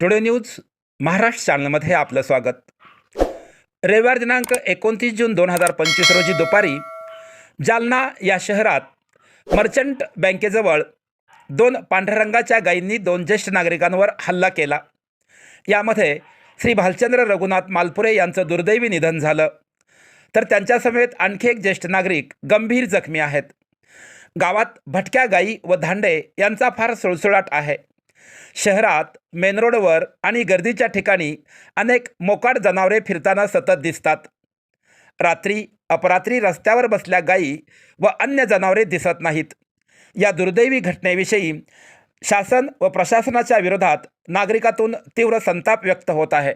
Today news Maharashtra चॅनलमध्ये आपलं स्वागत. रविवार दिनांक एकोणतीस जून दोन हजार पंचवीस रोजी दुपारी जालना या शहरात मर्चंट बँकेजवळ दोन पांढऱ्या रंगाच्या गायींनी दोन ज्येष्ठ नागरिकांवर हल्ला केला. यामध्ये श्री भालचंद्र रघुनाथ मालपुरे यांचं दुर्दैवी निधन झालं. तर त्यांच्यासमवेत आणखी एक ज्येष्ठ नागरिक गंभीर जखमी आहेत. गावात भटक्या गायी व धांडे यांचा फार सुळसुळाट आहे. शहरात मेन रोडवर आणि गर्दीच्या ठिकाणी अनेक मोकाट जनावरे फिरताना सतत दिसतात. रात्री अपरात्री रस्त्यावर बसल्या गायी व अन्य जनावरे दिसत नाहीत. या दुर्दैवी घटनेविषयी शासन व प्रशासनाच्या विरोधात नागरिकातून तीव्र संताप व्यक्त होत आहे.